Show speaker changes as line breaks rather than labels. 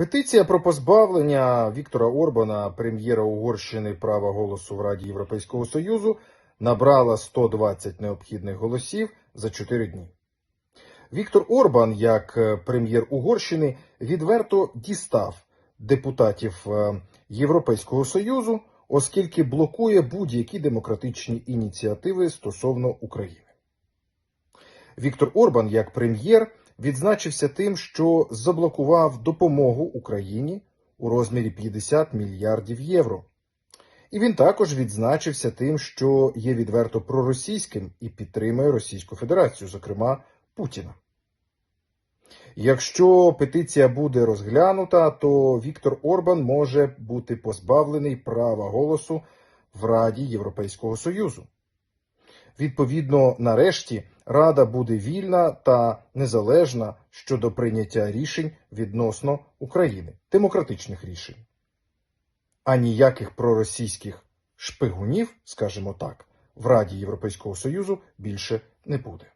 Петиція про позбавлення Віктора Орбана, прем'єра Угорщини, права голосу в Раді Європейського Союзу, набрала 120 необхідних голосів за 4 дні. Віктор Орбан, як е, прем'єр Угорщини, відверто дістав депутатів е, Європейського Союзу, оскільки блокує будь-які демократичні ініціативи стосовно України. Віктор Орбан, як прем'єр, відзначився тим, що заблокував допомогу Україні у розмірі 50 мільярдів євро. І він також відзначився тим, що є відверто проросійським і підтримує Російську Федерацію, зокрема Путіна. Якщо петиція буде розглянута, то Віктор Орбан може бути позбавлений права голосу в Раді Європейського Союзу. Відповідно, нарешті Рада буде вільна та незалежна щодо прийняття рішень відносно України, демократичних рішень. А ніяких проросійських шпигунів, скажімо так, в Раді Європейського Союзу більше не буде.